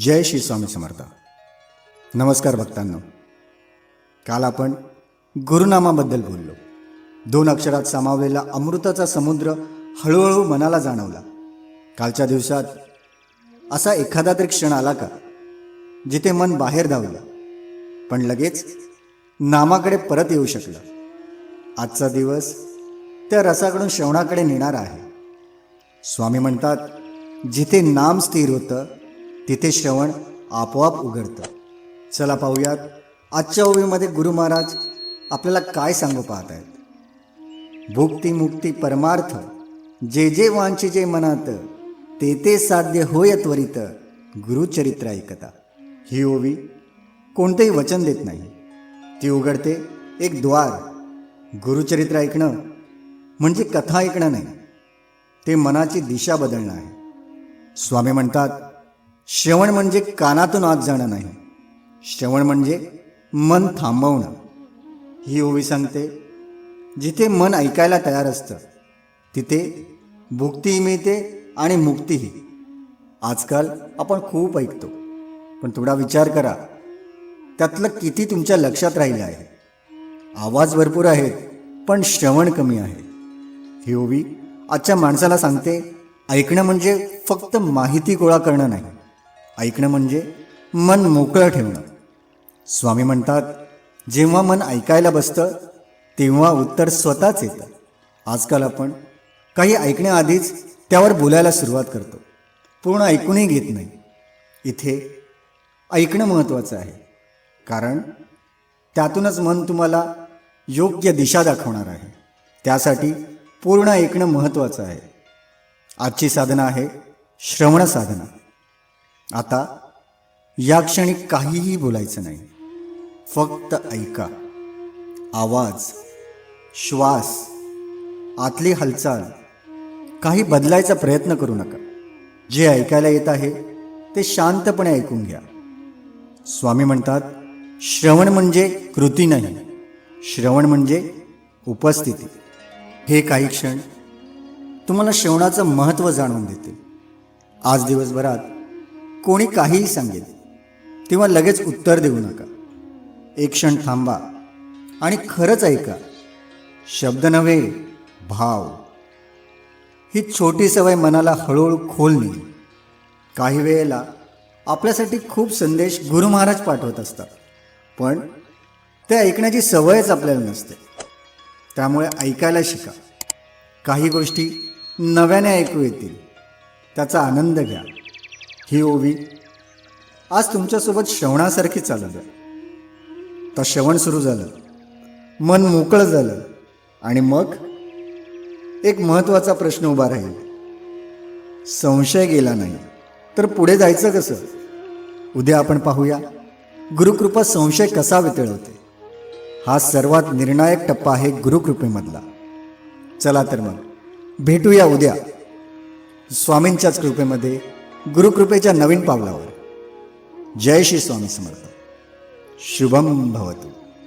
जय श्री स्वामी समर्थ. नमस्कार भक्तांनो. काल आपण गुरुनामाबद्दल बोललो. दोन अक्षरात सामावलेला अमृताचा समुद्र हळूहळू मनाला जाणवला. कालच्या दिवसात असा एखादा तरी क्षण आला का जिथे मन बाहेर धावलं पण लगेच नामाकडे परत येऊ शकलं. आजचा दिवस त्या रसाकडून श्रवणाकडे नेणारा आहे. स्वामी म्हणतात जिथे नाम स्थिर होतं तिथे श्रवण आपोआप उघडतं. चला पाहूयात आजच्या ओवीमध्ये गुरु महाराज आपल्याला काय सांगू पाहत आहेत भुक्ती मुक्ती परमार्थ जे जे वांचे जे मनात ते ते साध्य होय त्वरित गुरुचरित्र ऐकता. ही ओवी कोणतेही वचन देत नाही. ती उघडते एक द्वार गुरुचरित्र ऐकणं म्हणजे कथा ऐकणं नाही. ते मनाची दिशा बदलणं आहे. स्वामी म्हणतात श्रवण म्हणजे कानातून आत जाणं नाही. श्रवण म्हणजे मन थांबवणं. ही ओवी सांगते जिथे मन ऐकायला तयार असतं तिथे भुक्तीही मिळते आणि मुक्तीही. आजकाल आपण खूप ऐकतो पण थोडा विचार करा त्यातलं किती तुमच्या लक्षात राहिलं आहे? आवाज भरपूर आहेत पण श्रवण कमी आहे. ही ओवी आजच्या माणसाला सांगते ऐकणं म्हणजे फक्त माहिती गोळा करणं नाही. ऐकणं म्हणजे मन मोकळं ठेवणं. स्वामी म्हणतात जेव्हा मन ऐकायला बसतं तेव्हा उत्तर स्वतःच येतं. आजकाल आपण काही ऐकण्याआधीच त्यावर बोलायला सुरुवात करतो. पूर्ण ऐकूनही घेत नाही. इथे ऐकणं महत्त्वाचं आहे. कारण त्यातूनच मन तुम्हाला योग्य दिशा दाखवणार आहे. त्यासाठी पूर्ण ऐकणं महत्त्वाचं आहे. आजची साधना आहे श्रवण साधना. आता या क्षणी काहीही बोलायचं नाही. फक्त ऐका. आवाज श्वास आतली हालचाल. काही बदलायचा प्रयत्न करू नका. जे ऐकायला येत आहे ते शांतपणे ऐकून घ्या. स्वामी म्हणतात श्रवण म्हणजे कृती नाही. श्रवण म्हणजे उपस्थिती. हे काही क्षण तुम्हाला श्रवणाचं महत्त्व जाणून देतील. आज दिवसभरात कोणी काहीही सांगेल तेव्हा लगेच उत्तर देऊ नका. एक क्षण थांबा आणि खरंच ऐका. शब्द नव्हे भाव. ही छोटी सवय मनाला हळूहळू खोल नेईल काही वेळेला आपल्यासाठी खूप संदेश गुरु महाराज पाठवत असतात पण ते ऐकण्याची सवयच आपल्याला नसते. त्यामुळे ऐकायला शिका. काही गोष्टी नव्याने ऐकू येतील त्याचा आनंद घ्या. ही ओवी आज तुमच्यासोबत श्रवणासारखी चालू द्या तर श्रवण सुरू झालं. मन मोकळं झालं. आणि मग एक महत्त्वाचा प्रश्न उभा राहील. संशय गेला नाही. तर पुढे जायचं कसं? उद्या आपण पाहूया. गुरुकृपा संशय कसा वितळवते? हा सर्वात निर्णायक टप्पा आहे गुरुकृपेमधला. चला तर मग भेटूया उद्या. स्वामींच्याच कृपेमध्ये गुरुकृपेच्या नवीन पावलावर. जय श्री स्वामी समर्थ. शुभम भवतु.